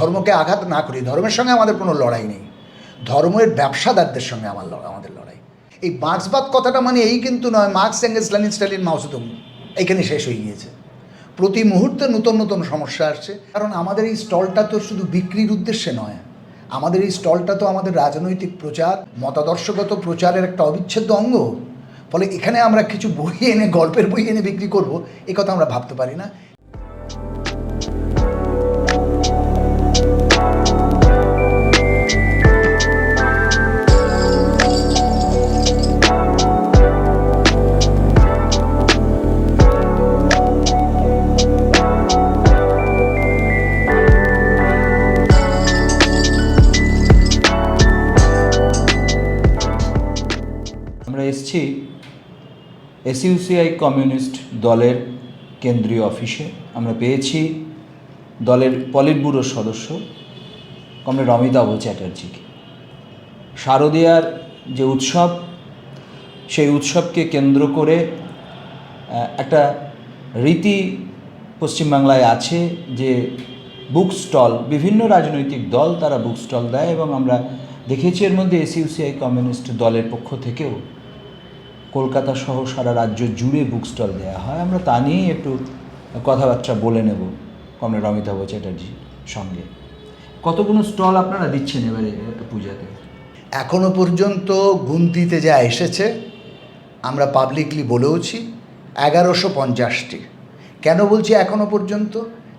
ধর্মকে আঘাত না করি, ধর্মের সঙ্গে আমাদের কোনো লড়াই নেই। ধর্মের ব্যবসাদারদের সঙ্গে আমার আমাদের লড়াই। এই মার্ক্সবাদ কথাটা মানে এই কিন্তু নয়, Marx, Engels, Lenin Stalin Mao Zedong এইখানে শেষ হয়ে গিয়েছে। প্রতি মুহূর্তে নতুন নতুন সমস্যা আসছে। কারণ আমাদের এই স্টলটা তো শুধু বিক্রির উদ্দেশ্যে নয়, আমাদের এই স্টলটা তো আমাদের রাজনৈতিক প্রচার, মতাদর্শগত প্রচারের একটা অবিচ্ছেদ্য অঙ্গ। ফলে এখানে আমরা কিছু বই এনে, গল্পের বই এনে বিক্রি করব, এ কথা আমরা ভাবতে পারি না। এসইউসিআই কমিউনিস্ট দলের কেন্দ্রীয় অফিসে আমরা পেয়েছি দলের পলিট ব্যুরোর সদস্য, কমরেড অমিতাভ চ্যাটার্জিকে। শারদীয়ার যে উৎসব, সেই উৎসবকে কেন্দ্র করে একটা রীতি পশ্চিমবাংলায় আছে যে বুক স্টল, বিভিন্ন রাজনৈতিক দল তারা বুক স্টল দেয় এবং আমরা দেখেছি এর মধ্যে এসইউসিআই কমিউনিস্ট দলের পক্ষ থেকেও কলকাতা সহ সারা রাজ্য জুড়ে বুক স্টল দেওয়া হয়। আমরা তা নিয়েই একটু কথাবার্তা বলে নেব কমরেড অমিতাভ চ্যাটার্জির সঙ্গে। কতগুলো স্টল আপনারা দিচ্ছেন এবারে পূজাতে? এখনও পর্যন্ত গুনতিতে যা এসেছে, আমরা পাবলিকলি বলেওছি, এগারোশো পঞ্চাশটি। কেন বলছি এখনও পর্যন্ত?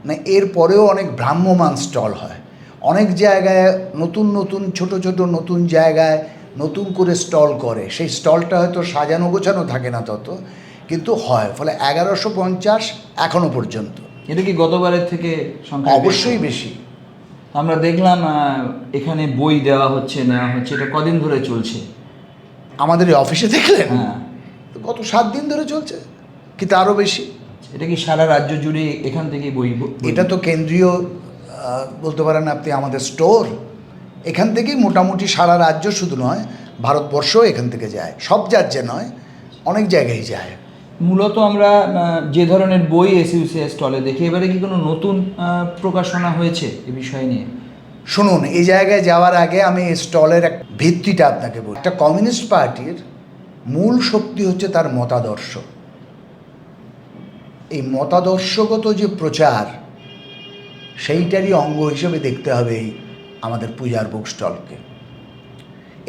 না, এর পরেও অনেক ভ্রাম্যমান স্টল হয়। অনেক জায়গায় নতুন নতুন, ছোট ছোট নতুন জায়গায় নতুন করে স্টল করে। সেই স্টলটা হয়তো সাজানো গোছানো থাকে না তত কিন্তু হয়। ফলে এগারোশো পঞ্চাশ এখনও পর্যন্ত। এটা কি গতবারের থেকে সংখ্যা অবশ্যই বেশি। আমরা দেখলাম এখানে বই দেওয়া হচ্ছে নেওয়া হচ্ছে। এটা কদিন ধরে চলছে? আমাদের এই অফিসে দেখলেন? হ্যাঁ। তো গত সাত দিন ধরে চলছে কি তারও বেশি। এটা কি সারা রাজ্য জুড়ে এখান থেকে বই- এটা তো কেন্দ্রীয় বলতে পারেন আপনি আমাদের স্টোর। এখান থেকেই মোটামুটি সারা রাজ্য শুধু নয় ভারতবর্ষও এখান থেকে যায়। সব রাজ্যে নয় অনেক জায়গায় যায়। মূলত আমরা যে ধরনের বই এসইউসিআই স্টলে দেখি এবারে কি কোনো নতুন প্রকাশনা হয়েছে এ বিষয় নিয়ে? শুনুন এই জায়গায় যাওয়ার আগে আমি স্টলের এক ভিত্তিটা আপনাকে বলি। একটা কমিউনিস্ট পার্টির মূল শক্তি হচ্ছে তার মতাদর্শ। এই মতাদর্শগত যে প্রচার সেইটারই অঙ্গ হিসেবে দেখতে হবে এই আমাদের পূজার বুক স্টলকে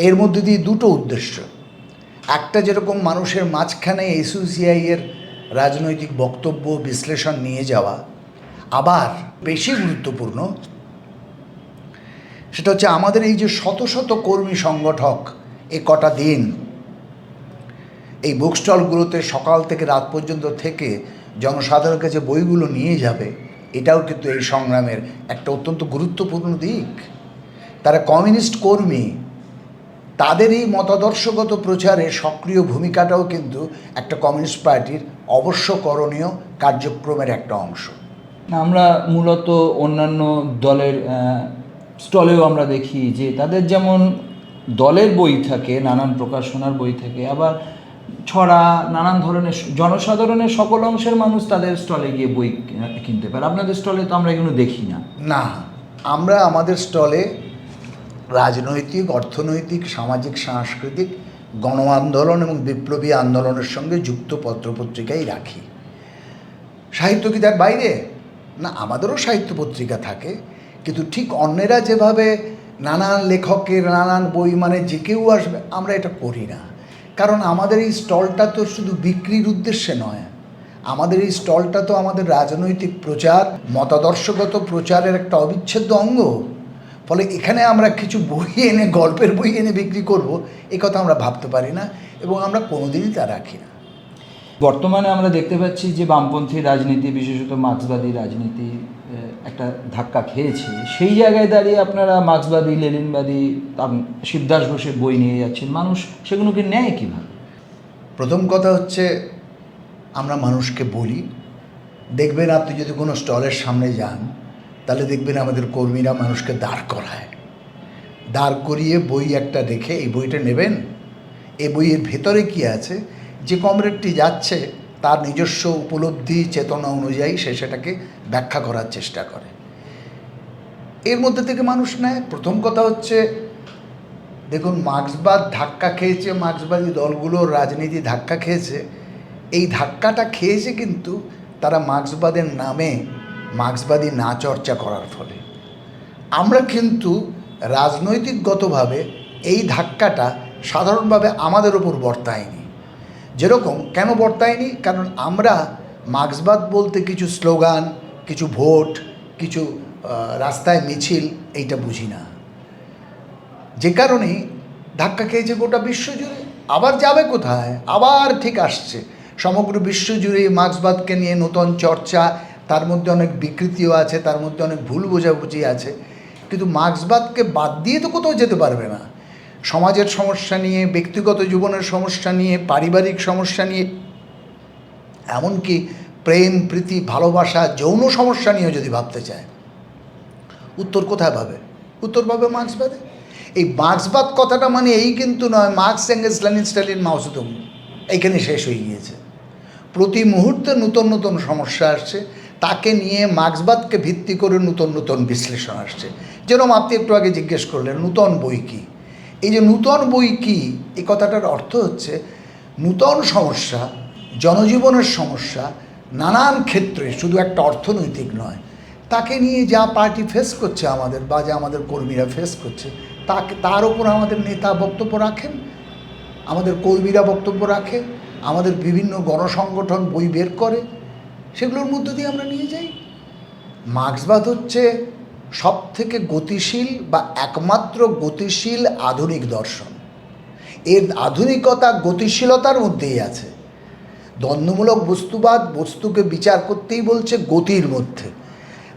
এর মধ্যে দিয়ে দুটো উদ্দেশ্য। একটা যেরকম মানুষের মাঝখানে এসইউসিআই এর রাজনৈতিক বক্তব্য, বিশ্লেষণ নিয়ে যাওয়া, আবার বেশি গুরুত্বপূর্ণ সেটা হচ্ছে আমাদের এই যে শত শত কর্মী সংগঠক এ কটা দিন এই বুক স্টলগুলোতে সকাল থেকে রাত পর্যন্ত থেকে জনসাধারণের কাছে বইগুলো নিয়ে যাবে, এটাও কিন্তু এই সংগ্রামের একটা অত্যন্ত গুরুত্বপূর্ণ দিক। তারা কমিউনিস্ট কর্মী। তাদের এই মতাদর্শগত প্রচারে সক্রিয় ভূমিকাটাও কিন্তু একটা কমিউনিস্ট পার্টির অবশ্য করণীয় কার্যক্রমের একটা অংশ। আমরা মূলত অন্যান্য দলের স্টলেও আমরা দেখি যে তাদের যেমন দলের বই থাকে নানান প্রকাশনার বই থাকে আবার ছড়া নানান ধরনের জনসাধারণের সকল অংশের মানুষ তাদের স্টলে গিয়ে বই কিনতে পারে। আপনাদের স্টলে তো আমরা এগুলো দেখি না। না আমরা আমাদের স্টলে রাজনৈতিক, অর্থনৈতিক, সামাজিক, সাংস্কৃতিক গণ আন্দোলন এবং বিপ্লবী আন্দোলনের সঙ্গে যুক্ত পত্রপত্রিকাই রাখি। সাহিত্য কি তার বাইরে? না, আমাদেরও সাহিত্য পত্রিকা থাকে, কিন্তু ঠিক অন্যেরা যেভাবে নানান লেখকের নানান বই মানে যে কেউ আসবে, আমরা এটা করি না। কারণ আমাদের এই স্টলটা তো শুধু বিক্রির উদ্দেশ্যে নয়, আমাদের এই স্টলটা তো আমাদের রাজনৈতিক প্রচার, মতাদর্শগত প্রচারের একটা অবিচ্ছেদ্য অঙ্গ। ফলে এখানে আমরা কিছু বই এনে গল্পের বই এনে বিক্রি করব এ কথা আমরা ভাবতে পারি না এবং আমরা কোনোদিনই তা রাখি না। বর্তমানে আমরা দেখতে পাচ্ছি যে বামপন্থী রাজনীতি বিশেষত মার্ক্সবাদী রাজনীতি একটা ধাক্কা খেয়েছে। সেই জায়গায় দাঁড়িয়ে আপনারা মার্ক্সবাদী লেনিনবাদী আম- শিবদাস ঘোষের বই নিয়ে যাচ্ছেন। মানুষ সেগুলোকে নেয় কীভাবে? প্রথম কথা হচ্ছে আমরা মানুষকে বলি। দেখবেন আপনি যদি কোনো স্টলের সামনে যান তাহলে দেখবেন আমাদের কর্মীরা মানুষকে দাঁড় করায়। দাঁড় করিয়ে বই একটা দেখে এই বইটা নেবেন। এই বইয়ের ভেতরে কি আছে? যে কমরেডটি যাচ্ছে, তার নিজস্ব উপলব্ধি, চেতনা অনুযায়ী সে সেটাকে ব্যাখ্যা করার চেষ্টা করে। এর মধ্যে থেকে মানুষ নেয়। প্রথম কথা হচ্ছে, দেখুন, মার্ক্সবাদ ধাক্কা খেয়েছে। মার্ক্সবাদী দলগুলোর রাজনীতি ধাক্কা খেয়েছে। এই ধাক্কাটা খেয়েছে কিন্তু তারা মার্ক্সবাদের নামে মার্ক্সবাদী না চর্চা করার ফলে। আমরা কিন্তু রাজনৈতিকগতভাবে এই ধাক্কাটা সাধারণভাবে আমাদের ওপর বর্তায়নি। যেরকম কেন বর্তায়নি? কারণ আমরা মার্ক্সবাদ বলতে কিছু স্লোগান, কিছু ভোট, কিছু রাস্তায় মিছিল, এইটা বুঝি না। যে কারণেই ধাক্কা খেয়েছে গোটা বিশ্বজুড়ে আবার যাবে কোথায়? আবার ঠিক আসছে। সমগ্র বিশ্বজুড়ে মার্ক্সবাদকে নিয়ে নতুন চর্চা তার মধ্যে অনেক বিকৃতিও আছে, তার মধ্যে অনেক ভুল বোঝাবুঝি আছে। কিন্তু মার্ক্সবাদকে বাদ দিয়ে তো কোথাও যেতে পারবে না। সমাজের সমস্যা নিয়ে, ব্যক্তিগত জীবনের সমস্যা নিয়ে, পারিবারিক সমস্যা নিয়ে, এমনকি প্রেম, প্রীতি, ভালোবাসা, যৌন সমস্যা নিয়েও যদি ভাবতে চায়, উত্তর কোথায় পাবে? উত্তর পাবে মার্ক্সবাদে। এই মার্ক্সবাদ কথাটা মানে এই কিন্তু নয়, Marx, Engels, Lenin Stalin Mao Zedong এইখানে শেষ হয়ে গিয়েছে। প্রতি মুহূর্তে নতুন নতুন সমস্যা আসছে। তাকে নিয়ে মার্ক্সবাদকে ভিত্তি করে নতুন নতুন বিশ্লেষণ আসছে। যেরকম আপনি একটু আগে জিজ্ঞেস করলেন, নূতন বই কী? এই যে নূতন বই কী, এই কথাটার অর্থ হচ্ছে নূতন সমস্যা, জনজীবনের সমস্যা, নানান ক্ষেত্রে, শুধু একটা অর্থনৈতিক নয়, তাকে নিয়ে যা পার্টি ফেস করছে আমাদের বা যা আমাদের কর্মীরা ফেস করছে, তাকে, তার উপর আমাদের নেতা বক্তব্য রাখেন, আমাদের কর্মীরা বক্তব্য রাখে, আমাদের বিভিন্ন গণসংগঠন বই বের করে সেগুলোর মধ্য দিয়ে আমরা নিয়ে যাই। মার্ক্সবাদ হচ্ছে সব থেকে গতিশীল বা একমাত্র গতিশীল আধুনিক দর্শন। এর আধুনিকতা গতিশীলতার মধ্যেই আছে। দ্বন্দ্বমূলক বস্তুবাদ বস্তুকে বিচার করতেই বলছে গতির মধ্যে।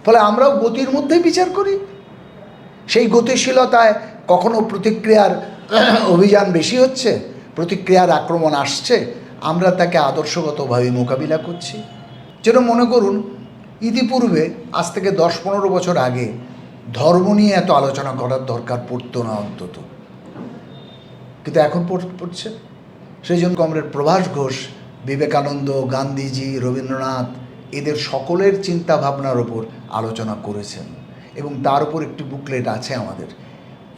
ফলে আমরাও গতির মধ্যেই বিচার করি। সেই গতিশীলতায় কখনো প্রতিক্রিয়ার অভিযান বেশি হচ্ছে, প্রতিক্রিয়ার আক্রমণ আসছে, আমরা তাকে আদর্শগতভাবে মোকাবিলা করছি। যেন মনে করুন, ইতিপূর্বে, আজ থেকে দশ পনেরো বছর আগে, ধর্ম নিয়ে এত আলোচনা করার দরকার পড়তো না অন্তত। কিন্তু এখন পড়ছে। সেই জন্য কমরেড প্রভাস ঘোষ, বিবেকানন্দ, গান্ধীজি, রবীন্দ্রনাথ, এদের সকলের চিন্তা ভাবনার ওপর আলোচনা করেছেন। এবং তার উপর একটি বুকলেট আছে আমাদের।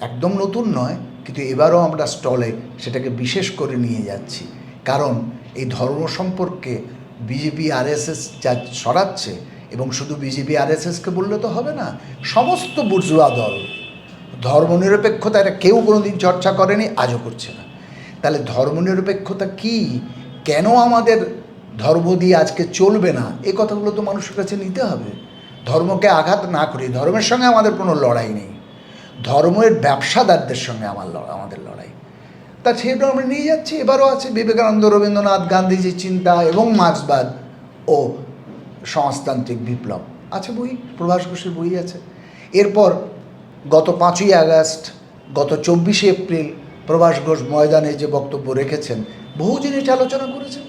একদম নতুন নয়, কিন্তু এবারও আমরা স্টলে সেটাকে বিশেষ করে নিয়ে যাচ্ছি। কারণ এই ধর্ম সম্পর্কে বিজেপি, আরএসএস যা সরাচ্ছে এবং শুধু বিজেপি, আরএসএসকে বললে তো হবে না, সমস্ত বুর্জুয়া দল, ধর্মনিরপেক্ষতা এটা কেউ কোনো দিন চর্চা করেনি, আজও করছে না। তাহলে ধর্মনিরপেক্ষতা কি? কেন আমাদের ধর্ম দিয়ে আজকে চলবে না? এই কথাগুলো তো মানুষের কাছে নিতে হবে। ধর্মকে আঘাত না করি, ধর্মের সঙ্গে আমাদের কোনো লড়াই নেই। ধর্মের ব্যবসাদারদের সঙ্গে আমার আমাদের লড়াই। তা সেটা আমরা নিয়ে যাচ্ছি, এবারও আছে বিবেকানন্দ, রবীন্দ্রনাথ, গান্ধীজির চিন্তা এবং মার্ক্সবাদ ও সমাজতান্ত্রিক বিপ্লব। আছে বই? প্রভাস ঘোষের বই আছে। এরপর গত পাঁচই আগস্ট, গত চব্বিশে এপ্রিল প্রভাস ঘোষ ময়দানে যে বক্তব্য রেখেছেন, বহু জিনিস আলোচনা করেছেন।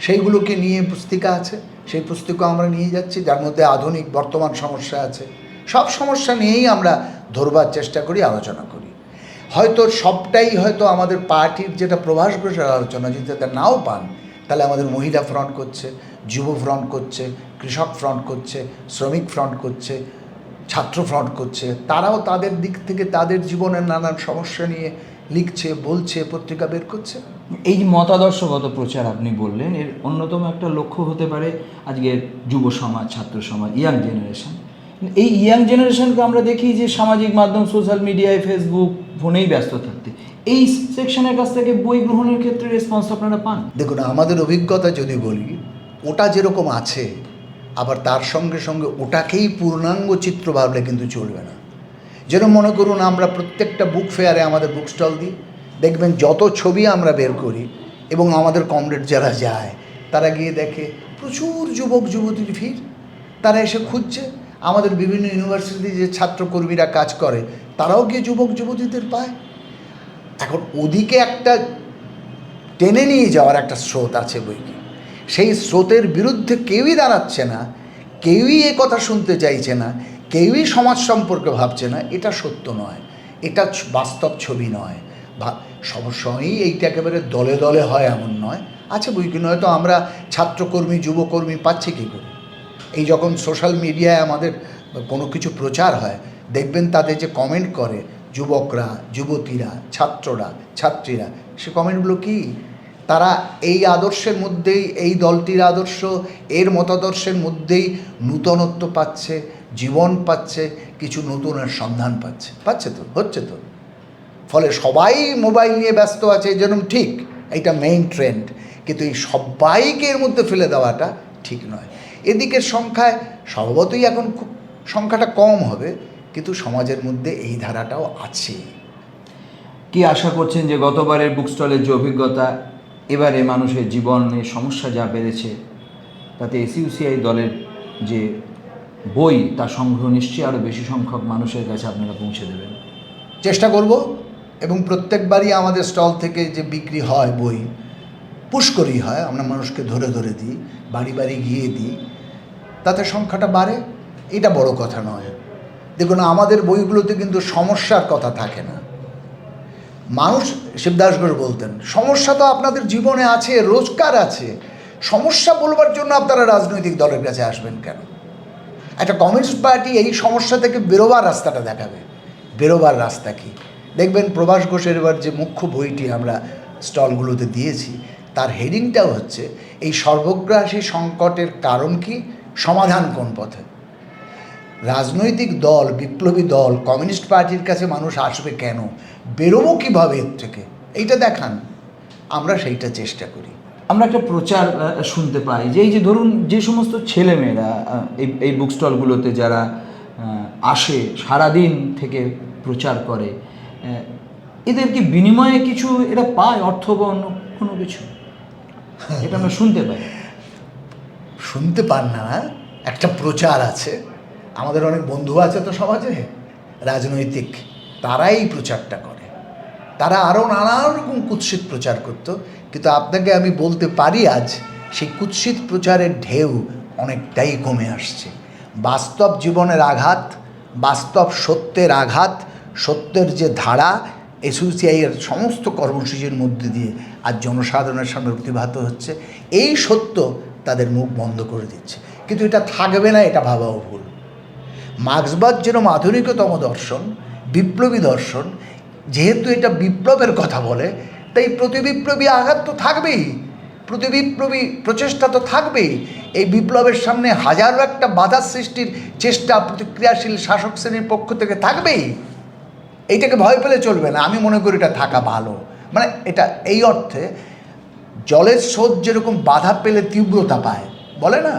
সেইগুলোকে নিয়ে পুস্তিকা আছে। সেই পুস্তিকা আমরা নিয়ে যাচ্ছি, যার মধ্যে আধুনিক বর্তমান সমস্যা আছে। সব সমস্যা নিয়েই আমরা ধরবার চেষ্টা করি আলোচনা করি হয়তো সবটাই হয়তো আমাদের পার্টির যেটা প্রভাস ঘোষের আলোচনা, যদি তাদের নাও পান, তাহলে আমাদের মহিলা ফ্রন্ট করছে, যুব ফ্রন্ট করছে, কৃষক ফ্রন্ট করছে, শ্রমিক ফ্রন্ট করছে, ছাত্র ফ্রন্ট করছে। তারাও তাদের দিক থেকে তাদের জীবনের নানান সমস্যা নিয়ে লিখছে, বলছে, পত্রিকা বের করছে। এই মতাদর্শগত প্রচার আপনি বললেন, এর অন্যতম একটা লক্ষ্য হতে পারে আজকের যুব সমাজ, ছাত্র সমাজ, ইয়াং জেনারেশন এই ইয়াং জেনারেশনকে আমরা দেখি যে সামাজিক মাধ্যম সোশ্যাল মিডিয়ায় ফেসবুক ফোনেই ব্যস্ত থাকতে। এই সেকশনের কাছ থেকে বই গ্রহণের ক্ষেত্রে রেসপন্স আপনারা পান? দেখুন, আমাদের অভিজ্ঞতা যদি বলি, ওটা যেরকম আছে, আবার তার সঙ্গে সঙ্গে ওটাকেই পূর্ণাঙ্গ চিত্র ভাবলে কিন্তু চলবে না। যেরকম মনে করুন, আমরা প্রত্যেকটা বুক ফেয়ারে আমাদের বুক স্টল দিই, দেখবেন যত ছবি আমরা বের করি, এবং আমাদের কমরেড যারা যায়, তারা গিয়ে দেখে প্রচুর যুবক যুবতীর ভিড়, তারা এসে খুঁজছে। আমাদের বিভিন্ন ইউনিভার্সিটি যে ছাত্রকর্মীরা কাজ করে, তারাও গিয়ে যুবক যুবতীদের পায়। এখন ওদিকে একটা টেনে নিয়ে যাওয়ার একটা স্রোত আছে বইকে সেই স্রোতের বিরুদ্ধে কেউই দাঁড়াচ্ছে না, কেউই এ কথা শুনতে চাইছে না, কেউই সমাজ সম্পর্কে ভাবছে না, এটা সত্য নয়। এটা বাস্তব ছবি নয়। সবসময়ই এইটা একেবারে দলে দলে হয় এমন নয়। আছে বই কি, নয়তো আমরা ছাত্রকর্মী, যুবকর্মী পাচ্ছি কী করে? এই যখন সোশ্যাল মিডিয়ায় আমাদের কোনো কিছু প্রচার হয়, দেখবেন তাদের যে কমেন্ট করে, যুবকরা, যুবতীরা, ছাত্ররা, ছাত্রীরা, সে কমেন্টগুলো কি? তারা এই আদর্শের মধ্যেই, এই দলটির আদর্শ, এর মতাদর্শের মধ্যেই নূতনত্ব পাচ্ছে, জীবন পাচ্ছে, কিছু নতুনের সন্ধান পাচ্ছে। পাচ্ছে তো, হচ্ছে তো। ফলে সবাই মোবাইল নিয়ে ব্যস্ত আছে, এই ঠিক, এইটা মেইন ট্রেন্ড কিন্তু এই সবাইকে এর মধ্যে ফেলে দেওয়াটা ঠিক নয়। এদিকের সংখ্যায় স্বভাবতই এখন খুব সংখ্যাটা কম হবে কিন্তু সমাজের মধ্যে এই ধারাটাও আছে। কি আশা করছেন যে গতবারের বুক স্টলের যে অভিজ্ঞতা এবারে মানুষের জীবনে সমস্যা যা বেড়েছে তাতে এসইউসিআই দলের যে বই তা সংগ্রহ নিশ্চয়ই আরও বেশি সংখ্যক মানুষের কাছে আপনারা পৌঁছে দেবেন। চেষ্টা করব এবং প্রত্যেকবারই আমাদের স্টল থেকে যে বিক্রি হয় বই পুষ্করই হয় আমরা মানুষকে ধরে ধরে দিই বাড়ি বাড়ি গিয়ে দিই। তাতে সংখ্যাটা বাড়ে, এটা বড় কথা নয়। দেখুন, আমাদের বইগুলোতে কিন্তু সমস্যার কথা থাকে না। মানুষ শিবদাস বলতেন, সমস্যা তো আপনাদের জীবনে আছে রোজগার আছে। সমস্যা বলবার জন্য আপনারা রাজনৈতিক দলের কাছে আসবেন কেন? একটা কমিউনিস্ট পার্টি এই সমস্যা থেকে বেরোবার রাস্তাটা দেখাবে। বেরোবার রাস্তা কি? দেখবেন, প্রভাস ঘোষের এবার যে মুখ্য বইটি আমরা স্টলগুলোতে দিয়েছি, তার হেডিংটাও হচ্ছে, এই সর্বগ্রাসী সংকটের কারণ কি? সমাধান কোন পথে? রাজনৈতিক দল, বিপ্লবী দল, কমিউনিস্ট পার্টির কাছে মানুষ আসবে কেন? বেরোবো কীভাবে এর থেকে? এইটা দেখান। আমরা সেইটা চেষ্টা করি। আমরা একটা প্রচার শুনতে পাই যে এই যে ধরুন যে সমস্ত ছেলেমেয়েরা এই এই বুক স্টলগুলোতে যারা আসে, সারাদিন থেকে প্রচার করে এদের কি বিনিময়ে কিছু এরা পায় অর্থ বা অন্য কোনো কিছু? এটা আমরা শুনতে পাই। শুনতে পান না না? একটা প্রচার আছে। আমাদের অনেক বন্ধু আছে তো সমাজে, রাজনৈতিক, তারাই প্রচারটা করে। তারা আরও নানান রকম কুৎসিত প্রচার করত, কিন্তু আপনাকে আমি বলতে পারি আজ, সেই কুৎসিত প্রচারের ঢেউ অনেকটাই কমে আসছে। বাস্তব জীবনের আঘাত, বাস্তব সত্যের আঘাত, সত্যের যে ধারা এসোসিআইয়ের সমস্ত কর্মসূচির মধ্যে দিয়ে আজ জনসাধারণের সামনে প্রতিভাত হচ্ছে। এই সত্য তাদের মুখ বন্ধ করে দিচ্ছে। কিন্তু এটা থাকবে না, এটা ভাবাও ভুল। মার্ক্সবাদ যেরকম আধুনিকতম দর্শন, বিপ্লবী দর্শন, যেহেতু এটা বিপ্লবের কথা বলে, তাই প্রতিবিপ্লবী আঘাত তো থাকবেই। প্রতিবিপ্লবী প্রচেষ্টা তো থাকবেই। এই বিপ্লবের সামনে হাজারো একটা বাধা সৃষ্টির চেষ্টা প্রতিক্রিয়াশীল শাসক শ্রেণির পক্ষ থেকে থাকবেই। এইটাকে ভয় পেলে চলবে না। আমি মনে করি এটা থাকা ভালো। মানে এটা এই অর্থে জলের স্রোত যেরকম বাধা পেলে তীব্রতা পায়, বলে না?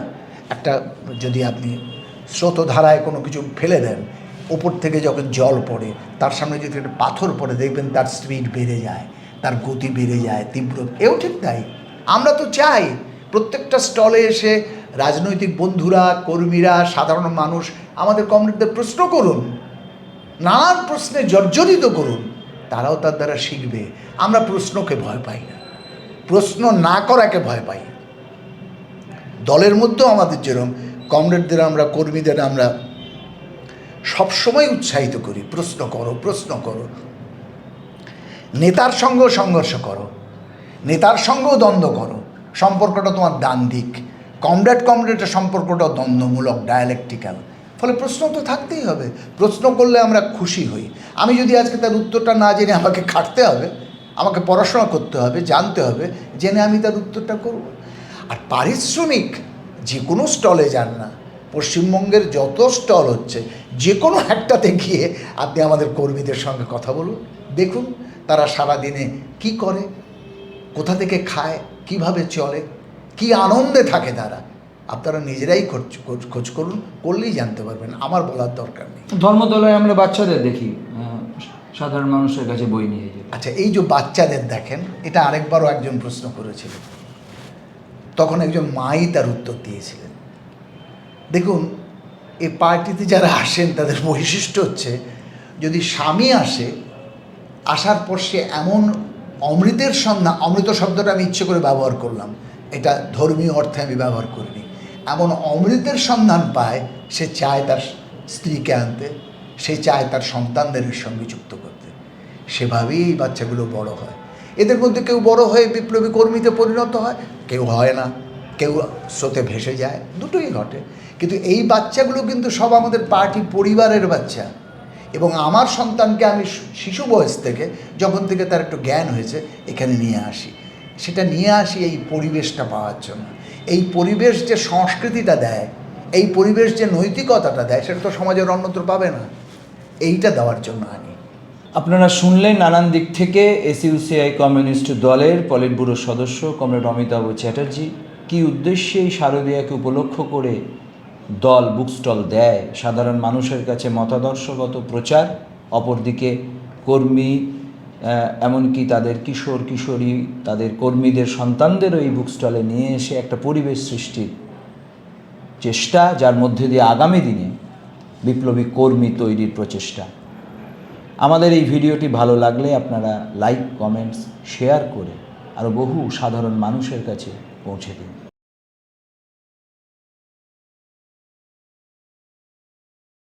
একটা যদি আপনি স্রোতধারায় কোনো কিছু ফেলে দেন, ওপর থেকে যখন জল পড়ে, তার সামনে যদি একটা পাথর পড়ে, দেখবেন তার স্পিড বেড়ে যায়, তার গতি বেড়ে যায়, তীব্র, এও ঠিক তাই। আমরা তো চাই প্রত্যেকটা স্টলে এসে রাজনৈতিক বন্ধুরা, কর্মীরা, সাধারণ মানুষ আমাদের কমিউনিটিদের প্রশ্ন করুন, নানান প্রশ্নে জর্জরিত করুন, তারাও তার দ্বারা শিখবে। আমরা প্রশ্নকে ভয় পাই না। প্রশ্ন না করাকে ভয় পাই। দলের মধ্যেও আমাদের যেরকম, কমরেডদের আমরা, কর্মীদের আমরা সবসময় উৎসাহিত করি, প্রশ্ন করো প্রশ্ন করো। নেতার সঙ্গেও সংঘর্ষ করো, নেতার সঙ্গেও দ্বন্দ্ব করো। সম্পর্কটা তোমার ডান দিক। কমরেড কমরেডের সম্পর্কটা দ্বন্দ্বমূলক ডায়ালেকটিক্যাল ফলে প্রশ্ন তো থাকতেই হবে। প্রশ্ন করলে আমরা খুশি হই। আমি যদি আজকে তার উত্তরটা না জেনে আমাকে খাটতে হবে আমাকে পড়াশোনা করতে হবে, জানতে হবে, জেনে আমি তার উত্তরটা করব। আর পারিশ্রমিক যে কোনো স্টলে যান না, পশ্চিমবঙ্গের যত স্টল হচ্ছে, যে কোনো একটাতে গিয়ে আপনি আমাদের কর্মীদের সঙ্গে কথা বলুন, দেখুন তারা সারাদিনে কি করে, কোথা থেকে খায়, কীভাবে চলে, কি আনন্দে থাকে তারা। আপনারা নিজেরাই খোঁজ, খোঁজ- করুন, করলেই জানতে পারবেন, আমার বলার দরকার নেই। ধর্মতলায় আমরা বাচ্চাদের দেখি সাধারণ মানুষের কাছে বই নিয়ে যেতে আচ্ছা এই যে বাচ্চাদের দেখেন, এটা আরেকবারও একজন প্রশ্ন করেছিলেন তখন একজন মাই তার উত্তর দিয়েছিলেন। দেখুন, এই পার্টিতে যারা আসেন, তাদের বৈশিষ্ট্য হচ্ছে, যদি স্বামী আসে, আসার পর সে এমন অমৃতের সন্ধান অমৃত শব্দটা আমি ইচ্ছে করে ব্যবহার করলাম, এটা ধর্মীয় অর্থে আমি ব্যবহার করিনি। এমন অমৃতের সন্ধান পায়, সে চায় তার স্ত্রীকে আনতে, সে চায় তার সন্তানদের সঙ্গে যুক্ত সেভাবেই এই বাচ্চাগুলো বড় হয়। এদের মধ্যে কেউ বড় হয়ে বিপ্লবী কর্মীতে পরিণত হয়, কেউ হয় না, কেউ স্রোতে ভেসে যায়, দুটোই ঘটে। কিন্তু এই বাচ্চাগুলো কিন্তু সব আমাদের পার্টি পরিবারের বাচ্চা। এবং আমার সন্তানকে আমি শিশু বয়স থেকে, যখন থেকে তার একটু জ্ঞান হয়েছে, এখানে নিয়ে আসি। সেটা নিয়ে আসি এই পরিবেশটা পাওয়ার জন্য। এই পরিবেশ যে সংস্কৃতিটা দেয়, এই পরিবেশ যে নৈতিকতাটা দেয়, সেটা তো সমাজের অন্যত্র পাবে না। এইটা দেওয়ার জন্য আনি। আপনারা শুনলেন নানান দিক থেকে এসইউসিআই কমিউনিস্ট দলের পলিট ব্যুরোর সদস্য কমরেড অমিতাভ চ্যাটার্জি। কী উদ্দেশ্যে এই শারদীয়াকে উপলক্ষ করে দল বুক স্টল দেয়? সাধারণ মানুষের কাছে মতাদর্শগত প্রচার, অপরদিকে কর্মী এমনকি তাদের কিশোর, কিশোরী, তাদের কর্মীদের সন্তানদেরও এই বুক স্টলে নিয়ে এসে একটা পরিবেশ সৃষ্টির চেষ্টা, যার মধ্যে দিয়ে আগামী দিনে বিপ্লবী কর্মী তৈরির প্রচেষ্টা। আমাদের এই ভিডিওটি ভালো লাগলে আপনারা লাইক, কমেন্টস, শেয়ার করে আরও বহু সাধারণ মানুষের কাছে পৌঁছে দিন।